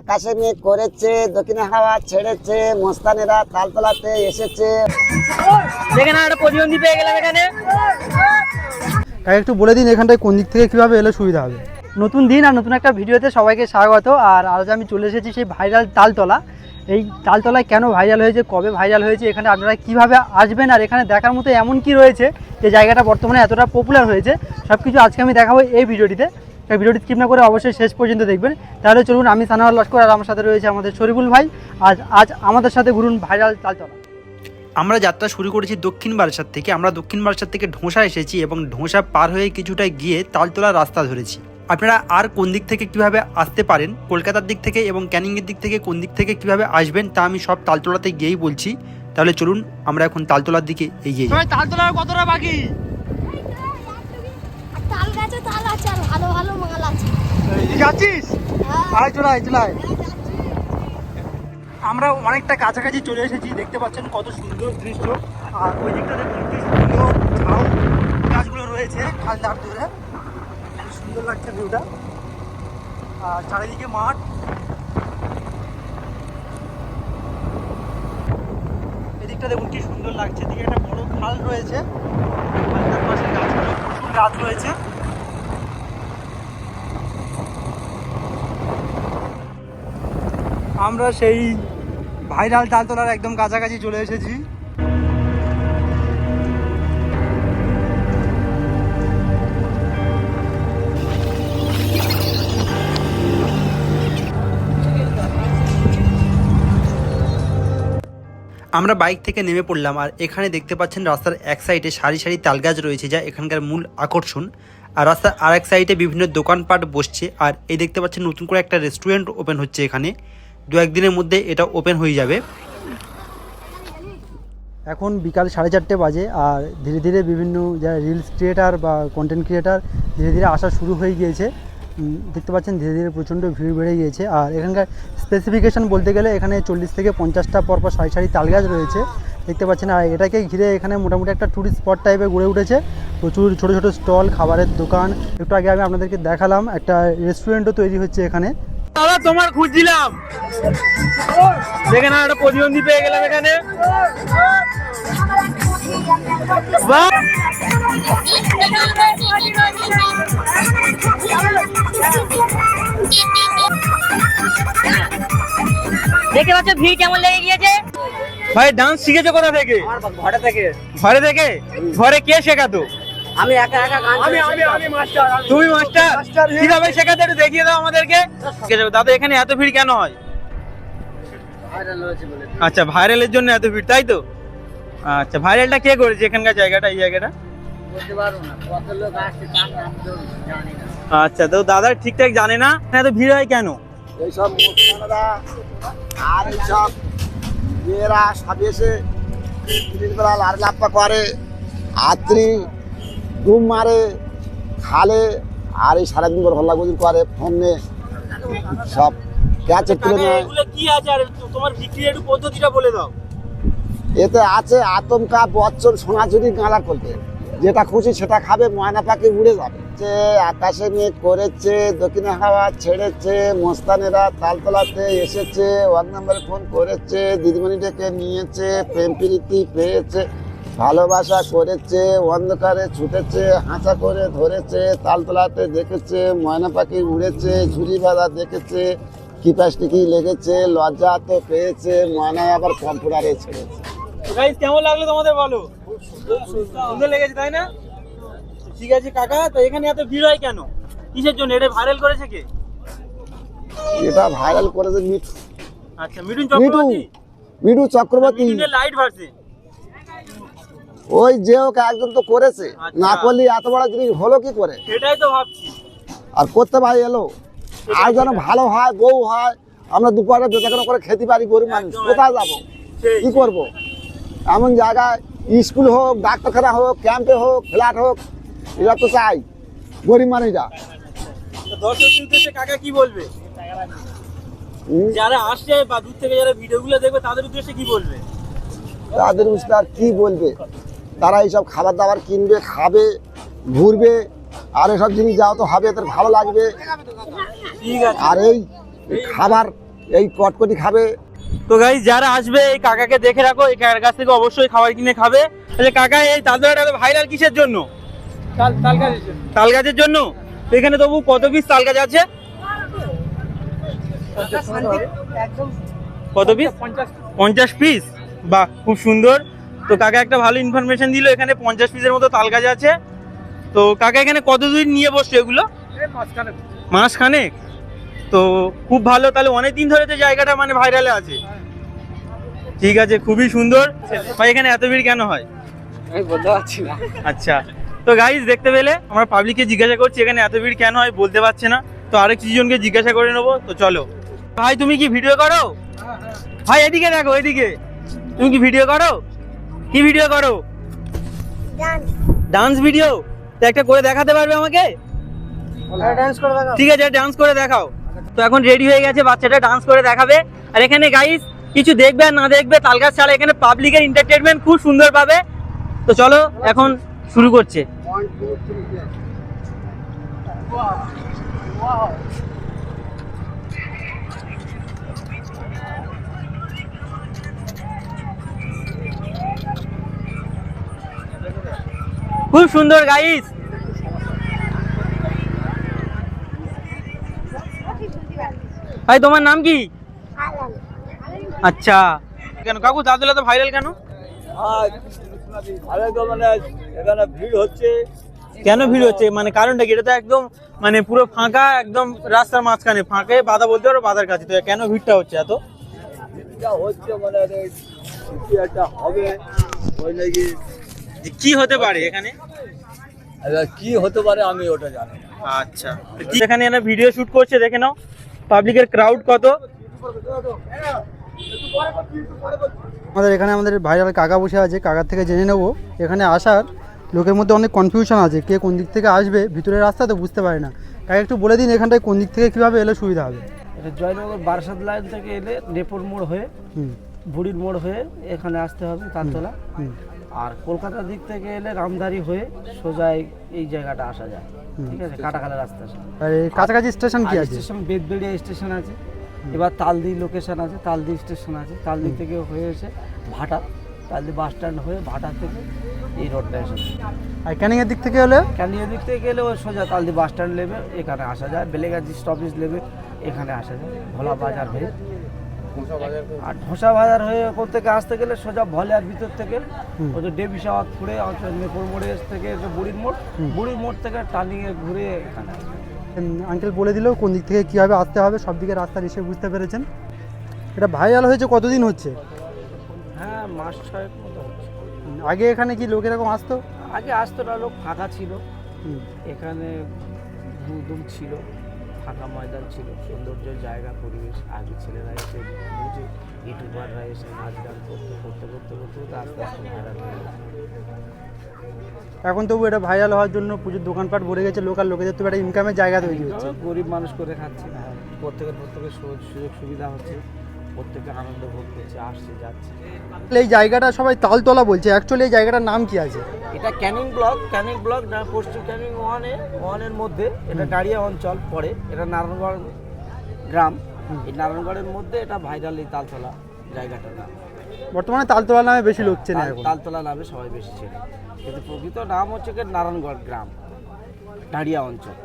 আকাশে মেঘ করেছে দক্ষিণে হাওয়া ছেড়েছে মোস্তানেরা তালতলাতে এসেছে। দেখে না একটা প্রতিবন্ধী পেয়ে গেলাম এখানে। কাকা একটু বলে দিন এখানটায় কোন দিক থেকে কীভাবে এলে সুবিধা হবে? নতুন দিন আর নতুন একটা ভিডিওতে সবাইকে স্বাগত। আর আজ আমি চলে এসেছি সেই ভাইরাল তালতলা। এই তালতলায় কেন ভাইরাল হয়েছে কবে ভাইরাল হয়েছে এখানে আপনারা কীভাবে আসবেন আর এখানে দেখার মতো এমন কি রয়েছে যে জায়গাটা বর্তমানে এতটা পপুলার হয়েছে সব কিছু আজকে আমি দেখাবো এই ভিডিওটিতে। তাই ভিডিওটি স্কিপ না করে অবশ্যই শেষ পর্যন্ত দেখবেন। তাহলে চলুন আমি সানোয়ার লস্কর আর আমার সাথে রয়েছে আমাদের শরীফুল ভাই। আজ আজ আমাদের সাথে ঘুরুন ভাইরাল তালতলা আমরা যাত্রা শুরু করেছি দক্ষিণ বারাসাত থেকে। আমরা দক্ষিণ বারাসাত থেকে ঢোসা এসেছি এবং ঢোসা পার হয়ে কিছুটা গিয়ে তালতলা রাস্তা ধরেছি। আপনারা আর কোন দিক থেকে কীভাবে আসতে পারেন কলকাতার দিক থেকে এবং ক্যানিংয়ের দিক থেকে কোন দিক থেকে কীভাবে আসবেন তা আমি সব তালতলাতে গিয়েই বলছি। তাহলে চলুন আমরা এখন তালতলার দিকে এগিয়ে যাই। তালতলার কতটা বাকি? আর তাল আছে আর ভালো ভালো মাল আছে। যাচ্ছিস? হ্যাঁ, আয় হ্যাঁ। আমরা অনেকটা কাছাকাছি চলে এসেছি দেখতে পাচ্ছেন কত সুন্দর দৃশ্য। আর ওই দিকটা দেখুন কি সুন্দর ঝাউ গাছগুলো রয়েছে খাল ধার। সুন্দর লাগছে ভিউটা আর চারিদিকে মাঠ। এদিকটা দেখুন কি সুন্দর লাগছে। এদিকে একটা বড় খাল রয়েছে। খালটার পাশে গাছগুলো প্রচুর গাছ রয়েছে। আমরা সেই ভাইরাল তালতলার একদম কাছাকাছি চলে এসেছি। আমরা বাইক থেকে নেমে পড়লাম আর এখানে দেখতে পাচ্ছেন রাস্তার এক সাইডে সারি সারি তালগাছ রয়েছে যা এখানকার মূল আকর্ষণ। আর রাস্তার আর এক সাইডে বিভিন্ন দোকানপাট বসছে আর এই দেখতে পাচ্ছেন নতুন করে একটা রেস্টুরেন্ট ওপেন হচ্ছে এখানে। দু একদিনের মধ্যে এটা ওপেন হয়ে যাবে। এখন বিকাল সাড়ে চারটে বাজে আর ধীরে ধীরে বিভিন্ন যারা রিলস ক্রিয়েটার বা কন্টেন্ট ক্রিয়েটার ধীরে ধীরে আসা শুরু হয়ে গিয়েছে। দেখতে পাচ্ছেন ধীরে ধীরে প্রচণ্ড ভিড় বেড়ে গিয়েছে। আর এখানকার স্পেসিফিকেশন বলতে গেলে এখানে চল্লিশ থেকে পঞ্চাশটা পরপর সারি সারি তালগাছ রয়েছে। দেখতে পাচ্ছেন, আর এটাকে ঘিরে এখানে মোটামুটি একটা ট্যুরিস্ট স্পট টাইপের গড়ে উঠেছে। প্রচুর ছোটো ছোটো স্টল খাবারের দোকান। একটু আগে আমি আপনাদেরকে দেখালাম, একটা রেস্টুরেন্টও তৈরি হচ্ছে এখানে। দাদা তোমার খুঁজছিলাম। দেখে না একটা প্রতিবন্ধী পেয়ে গেলাম এখানে। বাহ! দেখতে পাচ্ছ ভিড় কেমন লেগে গিয়েছে? ভাই ডান্স শিখেছো কোথা থেকে? ঘরে থেকে। ঘরে থেকে? ঘরে কে শেখাতো? আমি একা একা গান তুমি মাস্টার কীভাবে শেখাতে একটু দেখিয়ে দাও আমাদেরকে। দাদা এখানে এত ভিড় কেন হয়? আচ্ছা ভাইরালের জন্য এত ভিড় তাই তো? আচ্ছা ভাইরালটা কে করেছে এখানকার জায়গাটা এই জায়গাটা? আচ্ছা তো দাদা ঠিকঠাক জানে না এত ভিড় হয় কেন? এইসব আর এইসব মেয়েরা সব এসে দিনের বেলা লার লাপ্পা করে আত্রি ডুম মারে খালে আর এই সারাদিন ভর হল্লাগুজি করে ফোনে সব ক্যাচে তুলে নেয়। কি আছে? আর তোমার বিক্রি একটু পদ্ধতিটা বলে দাও। এতে আছে আতঙ্কা বচ্চন সোনাঝুরি গাঁলা করবে যেটা খুশি সেটা খাবে ময়না পাখি উড়ে যাবে। যে আকাশে মেঘ করেছে দক্ষিণে হাওয়া ছেড়েছে মোস্তানেরা তালতলাতে এসেছে ওয়ার্ড নাম্বারে ফোন করেছে দিদিমণি ডেকে নিয়েছে প্রেম প্রীতি পেয়েছে। ভালোবাসা করেছে অন্ধকারে ছুটেছে হাঁচা করে ধরেছে তালতলাতে দেখেছে ময়না পাখি উড়েছে ঝুড়ি বাঁধা দেখেছে কিপাস্টিকি লেগেছে লজ্জা তো পেয়েছে ময়নায় আবার কম্পিউটারে ছেড়েছে। গাইস কেমন লাগল তোমাদের বলো? সুন্দর লেগেছে তাই না? ঠিক আছে কাকা তো এখানে এত ভিড় হয় কেন? কিসের জন্য? এটা ভাইরাল করেছে কে? এটা ভাইরাল করেছে মিঠু। আচ্ছা মিঠুন মিঠু চক্রবর্তী? মিঠু চক্রবর্তী। লাইট ভার্সে ওই যে ওকে একজন তো করেছে আচ্ছা। না করলে এত বড় জিনিস হলো কি করে? সেটাই তো ভাবছি। আর করতে ভাই এলো। আর যেন ভালো হয় বউ হয় আমরা দুপুরে বেচাকেনা করে খেতে পারি গরিব মানুষ কোথায় যাব? কি করব? এমন জায়গায় স্কুল হোক ডাক্তারখানা হোক ক্যাম্পে হোক ফ্ল্যাট হোক এরা তো চাই গরিব মানুষরা। উদ্দেশ্যে কাকা কি বলবে? যারা আসছে বা দূর থেকে যারা ভিডিওগুলো দেখবে তাদের উদ্দেশ্যে কি বলবে? তাদের বুঝতে আর কি বলবে? তারা এইসব খাবার দাবার কিনবে খাবে ঘুরবে আর এসব জিনিস যাও তো হবে এদের ভালো লাগবে। আর এই খাবার এই কটকটি খাবে। তো গাই যারা আসবে এই কাকাকে দেখে রাখো এই কাকার কাছ থেকে অবশ্যই খাবার কিনে খাবে। তাহলে কাকা এই তালতলাটা ভাইরাল কিসের জন্য? তাল গাছের জন্য? এখানে তবু কত পিস তাল গাছ আছে কত পিস পঞ্চাশ পিস বাহ খুব সুন্দর। তো কাকা একটা ভালো ইনফরমেশন দিল এখানে পঞ্চাশ পিসের মতো তাল গাছ আছে। তো কাকা এখানে কত দূর নিয়ে বসছো এগুলো? মাস খানেক তো খুব ভালো তাহলে অনেক দিন ধরে তো জায়গাটা মানে ভাইরালে আছে। ঠিক আছে খুবই সুন্দর। ভাই এখানে এত ভিড় কেন হয়? আমি বলতে পারছি না। আচ্ছা। তো গাইজ দেখতে পেলে আমরা পাবলিককে জিজ্ঞাসা করছি এখানে এত ভিড় কেন হয় বলতে পারছে না। তো আরেক জনকে জিজ্ঞাসা করে নেব তো চলো। ভাই তুমি কি ভিডিও করো? ভাই এদিকে দেখো এদিকে। তুমি কি ভিডিও করো? কি ভিডিও করো? ডান্স ভিডিও তো একটা করে দেখাতে পারবে আমাকে? ডান্স করে দেখাও। ঠিক আছে ডান্স করে দেখাও। তো এখন রেডি হয়ে গেছে বাচ্চাটা ডান্স করে দেখাবে। আর এখানে গাইস কিছু দেখবে আর না দেখবে তালগাছ ছাড়া এখানে পাবলিকের এন্টারটেনমেন্ট খুব সুন্দর পাবে। তো চলো এখন শুরু করছে। খুব সুন্দর গাইস ভাই তোমার নাম কি? আচ্ছা। কেন কাকু দাদুলা তো ভাইরাল কেন? এখানে ভিড় হচ্ছে। কেন ভিড় হচ্ছে? মানে কারণটা কি? এটা তো একদম মানে পুরো ফাঁকা একদম রাস্তার মাঝখানে। ফাঁকে বাধা বলতে পারো বাধার কাছে। তো কেন ভিড়টা হচ্ছে এত? হচ্ছে মানে এই একটা হবে। ওই নাকি কি হতে পারে এখানে? কি হতে পারে আমি ওটা জানি আচ্ছা। এখানে এরা ভিডিও শুট করছে দেখে নাও। পাবলিকের ক্রাউড কত? আমাদের এখানে আমাদের ভাইরাল কাকা বসে আছে কাকার থেকে জেনে নেব। এখানে আসার লোকের মধ্যে অনেক কনফিউশন আছে কে কোন দিক থেকে আসবে ভিতরের রাস্তা তো বুঝতে পারে না। কাকা একটু বলে দিন এখানটায় কোন দিক থেকে কীভাবে এলে সুবিধা হবে। এটা জয়নগর বারাসাত লাইন থেকে এলে নেপুর মোড় হয়ে বুড়ির মোড় হয়ে এখানে আসতে হবে তালতলা হুম আর কলকাতার দিক থেকে এলে রামধারি হয়ে সোজা এই- জায়গাটা আসা যায়। ঠিক আছে? কাটাখালা রাস্তা। আর কাছাকাছি স্টেশন কি আছে? স্টেশন বেদবেড়িয়া স্টেশন আছে। এবার তালদি লোকেশন আছে তালদি স্টেশন আছে। তালদি থেকে হয়ে এসে ভাটা তালদি বাস স্ট্যান্ড হয়ে ভাটা থেকে এই রোডটা এসে আর ক্যানিংয়ের দিক থেকে হলে? ক্যানিংয়ের দিক থেকে গেলে ওই সোজা তালদি বাস স্ট্যান্ড নেবে এখানে আসা যায়। বেলেগাছি স্টপেজ নেবে এখানে আসা যায়। ভোলা বাজার হয়ে। আর ঢোসা বাজার হয়ে ওখান থেকে আসতে গেলে সোজা ভলিয়ার ভিতর থেকে ওই যে ডেবি সাওয়াত ঘুরে নেপুর মোড়ে থেকে বুড়ির মোড় বুড়ির মোড় থেকে টার্নিংয়ে ঘুরে এখানে আঙ্কেল বলে দিলেও কোন দিক থেকে কীভাবে আসতে হবে সব দিকে রাস্তার এসে বুঝতে পেরেছেন। এটা ভাইরাল হয়েছে কতদিন হচ্ছে? হ্যাঁ মাস ছয়েক মতো হচ্ছে। আগে এখানে কি লোক এরকম আসতো? আগে আসতো না লোক ফাঁকা ছিল। এখানে দুম ছিল। ফাঁকা ময়দান ছিল সৌন্দর্য জায়গা পরিবেশ। আগে ছেলেরা এসে বুঝে ইউটিউবাররা এসে নাচ গান করতে করতে করতে করতে করতে আস্তে আস্তে ভাইরাল হয়ে এখন তবু এটা ভাইরাল হওয়ার জন্য পুজোর দোকানপাট ভরে গেছে লোকাল লোকেদের তো একটা ইনকামের জায়গা তৈরি হচ্ছে। গরিব মানুষ করে খাচ্ছে প্রত্যেকের প্রত্যেকের সু- সুযোগ সুবিধা হচ্ছে। প্রত্যেকে আনন্দ ভোগ করছে আসছে যাচ্ছে। এই জায়গাটা সবাই তালতলা বলছে। অ্যাকচুয়ালি এই জায়গাটার নাম কি আছে? এটা ক্যানিং ব্লক। ক্যানিং ব্লক না পশ্চিম ক্যানিং ওয়ানে ওয়ানের মধ্যে। এটা গাড়িয়া অঞ্চল পড়ে এটা নারায়ণগড় গ্রাম। এই নারায়ণগড়ের মধ্যে এটা ভাইরাল এই তালতলা জায়গাটার নাম। বর্তমানে তালতলা নামে বেশি লোক চেনে এখন। তালতলা নামে সবাই বেশি চেনে। কিন্তু প্রকৃত নাম হচ্ছে কি নারায়ণগড় গ্রাম ঢাড়িয়া অঞ্চল।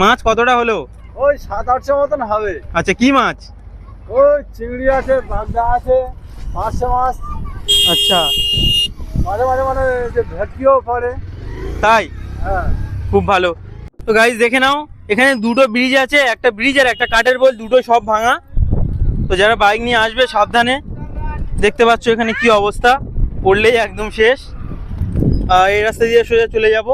মাছ কতটা হলো? ওই সাত আটশো মতন হবে। আচ্ছা কি মাছ? ওই চিংড়ি আছে বাগদা আছে পাঁচশো মাছ আচ্ছা। মাঝে মাঝে মানে যে ভেটকিও পড়ে। তাই? হ্যাঁ। খুব ভালো। তো গাইজ দেখে নাও এখানে দুটো ব্রিজ আছে একটা ব্রিজ আর একটা কাঠের বল দুটো সব ভাঙা। তো যারা বাইক নিয়ে আসবে সাবধানে। দেখতে পাচ্ছ এখানে কি অবস্থা পড়লেই একদম শেষ। এই রাস্তা দিয়ে সোজা চলে যাব।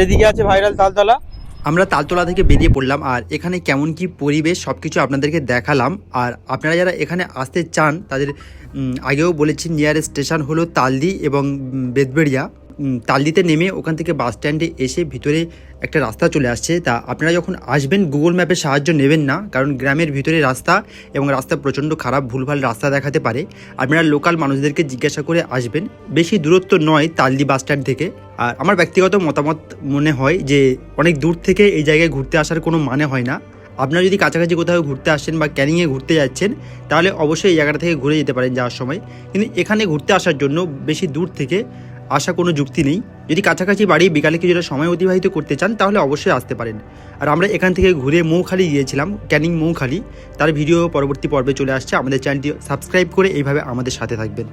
এদিকে আছে ভাইরাল তালতলা। আমরা তালতলা থেকে বেরিয়ে পড়লাম আর এখানে কেমন কি পরিবেশ সব কিছু আপনাদেরকে দেখালাম। আর আপনারা যারা এখানে আসতে চান, তাদের আগেও বলেছি নিয়ারেস্ট স্টেশন হলো তালদি এবং বেদবেড়িয়া তালদিতে নেমে ওখান থেকে বাস স্ট্যান্ডে এসে ভিতরে একটা রাস্তা চলে আসছে। তা আপনারা যখন আসবেন গুগল ম্যাপের সাহায্য নেবেন না, কারণ গ্রামের ভিতরে রাস্তা এবং রাস্তা প্রচণ্ড খারাপ, ভুলভাল রাস্তা দেখাতে পারে। আপনারা লোকাল মানুষদেরকে জিজ্ঞাসা করে আসবেন। বেশি দূরত্ব নয় তালদি বাস স্ট্যান্ড থেকে। আর আমার ব্যক্তিগত মতামত মনে হয় যে, অনেক দূর থেকে এই জায়গায় ঘুরতে আসার কোনো মানে হয় না। আপনারা যদি কাছাকাছি কোথাও ঘুরতে আসছেন বা ক্যানিংয়ে ঘুরতে যাচ্ছেন, তাহলে অবশ্যই এই জায়গাটা থেকে ঘুরে যেতে পারেন যাওয়ার সময়। কিন্তু এখানে ঘুরতে আসার জন্য বেশি দূর থেকে আসা কোনো যুক্তি নেই। যদি কাছাকাছি বাড়ি বিকালে কিছুটা সময় অতিবাহিত করতে চান, তাহলে অবশ্যই আসতে পারেন। আর আমরা এখান থেকে ঘুরে মৌখালি গিয়েছিলাম, ক্যানিং মৌখালি। তার ভিডিও পরবর্তী পর্বে চলে আসছে। আমাদের চ্যানেলটি সাবস্ক্রাইব করে এইভাবে আমাদের সাথে থাকবেন।